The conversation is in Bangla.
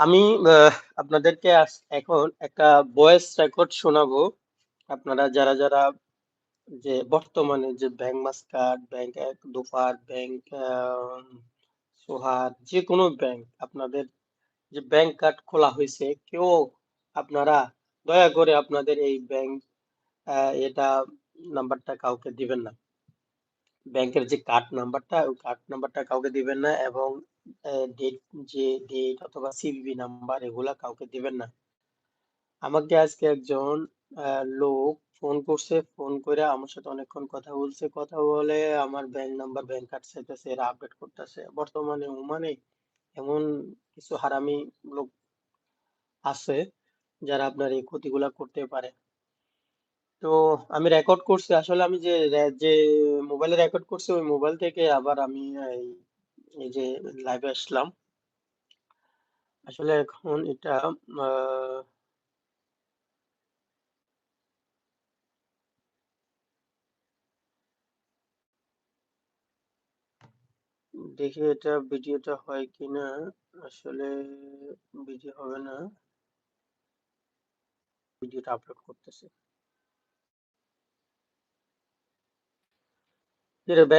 আমি আপনাদেরকে এখন একটা ভয়েস রেকর্ড শোনাবো। আপনারা যারা যারা যে বর্তমানে যে ব্যাংক মাস্টার্ড ব্যাংক এক দোফার ব্যাংক সোহার যে কোনো ব্যাংক আপনাদের যে ব্যাংক কার্ড খোলা হয়েছে, কেউ আপনারা দয়া করে আপনাদের এই ব্যাংক এটা নাম্বারটা কাউকে দিবেন না। ব্যাংকের যে কার্ড নাম্বারটা ওই কার্ড নাম্বারটা কাউকে দিবেন না এবং ডেট যে ডেট অথবা সিভিভি নাম্বার এগুলা কাউকে দিবেন না। আমাকে আজকে একজন লোক ফোন করছে ফোন করে আমার সাথে অনেকক্ষণ কথা বলছে। কথা বলে আমার ব্যাংক নাম্বার ব্যাংক কার্ড চাইতেছে, এরা আপডেট করতেছে। বর্তমানে ওমানে এমন কিছু হারামি লোক আছে, যারা আপনার এই ক্ষতিগুলা করতে পারে। তো আমি রেকর্ড করছি। আসলে আমি যে যে মোবাইলে রেকর্ড করছি, ওই মোবাইল থেকে আবার আমি এই যে লাইভে আসলাম। আসলে এখন এটা দেখি এটা ভিডিওটা হয় কিনা। আসলে ভিডিও হবে না। ভিডিওটা আপলোড করতেছে। ব্যাংক